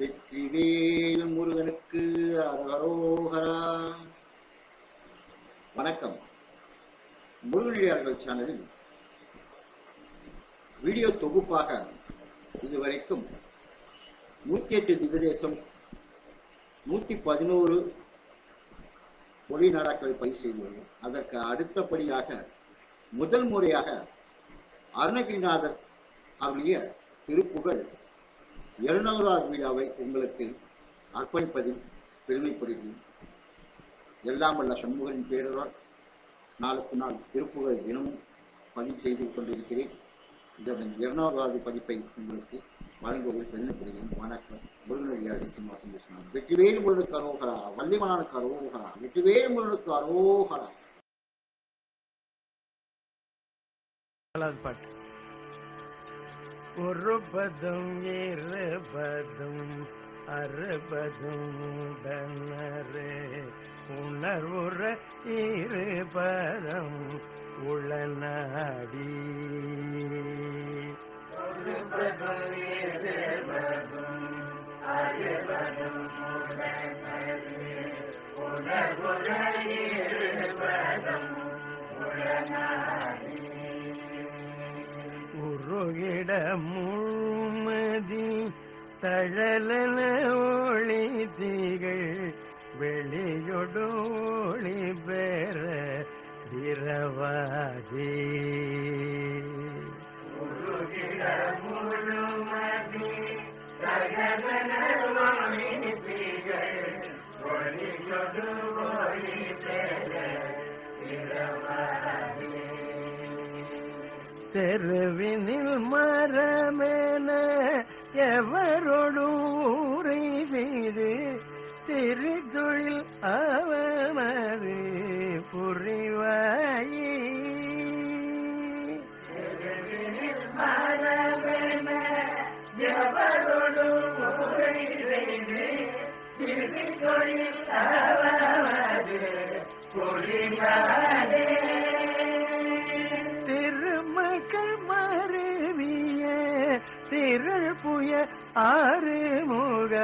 வெற்றிவேல் முருகனுக்கு அரகரோகரா வணக்கம். முருகனடியார்கள் சேனலில் வீடியோ தொகுப்பாக இதுவரைக்கும் நூற்றி எட்டு திவ்யதேசம் நூற்றி பதினோரு ஒளி நாடாக்களை பதிவு செய்துள்ளோம். அதற்கு அடுத்தபடியாக முதல் முறையாக அருணகிரிநாதர் அருளிய திருப்புகழ் இருநூறாவது விழாவை உங்களுக்கு அர்ப்பணிப்பதில் பெருமைப்படுகிறேன். எல்லாம் வல்ல சண்முகரின் பேரரால் நாளுக்கு நாள் திருப்புகளை தினமும் பதிவு செய்து கொண்டிருக்கிறேன். இதன் இருநூறாவது பதிப்பை உங்களுக்கு வழங்குவதில் பெருமைப்படுகிறேன். வணக்கம். முருகனடியாரி சீனிவாசன் பேசினார் வெற்றிவேல் முருகனுக்கு அரோகரா வள்ளிமனானுக்கு அரோகரா வெற்றிவேல் முருகனுக்கு அரோகரா. பாட்டு. ஒரு பதம் இருபதும் அறுபதும் உடனரே. உணர்வுற இருபதம் உளநாடி ஒரு பதம் இருபதும் அறுபதும் உடனரே. உணர்வுற இருபதம் பதம் தழலன ஒளி தீகள் வெளியொடு பெற திரவாதி தெருவினில் மரமென எவரோடு ஊரை செய்து திருத்தொழில் அவனது. திரள் ஆறுமுக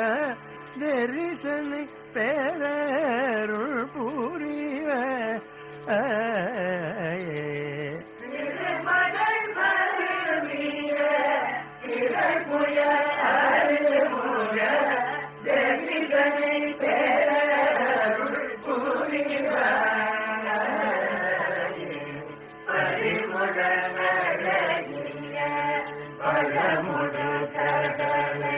தரிசனை பேரருள் புரிவ.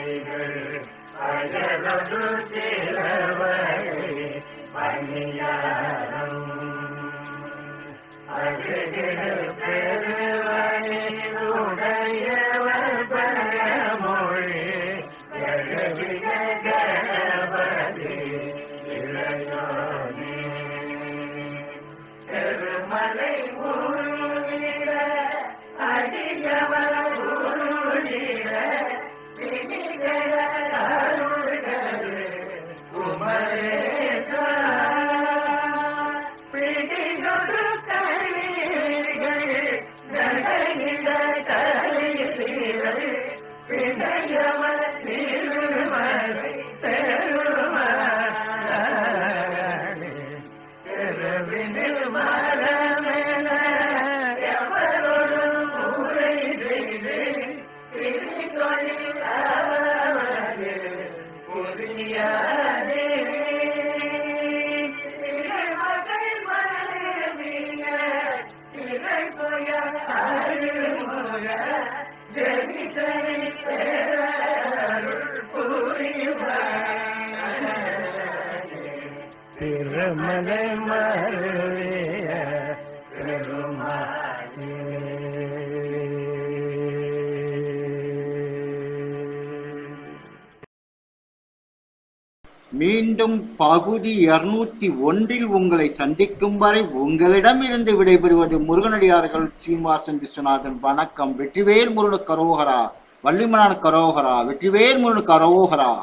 கடலைகள் அழகது சிலவகை பணியாரம் ஜெகிசனை பேரருள் புரிவார் மீண்டும் பகுதி இருநூத்தி ஒன்றில் உங்களை சந்திக்கும் வரை உங்களிடமிருந்து விடைபெறுவது முருகனடியார்கள் சீனிவாசன் விஸ்வநாதன். வணக்கம். வெற்றிவேல் முருகனுக்கு கரோகரா. வள்ளிமனான கரோகரா. வெற்றிவேல் முருகனுக்கு கரோகரா.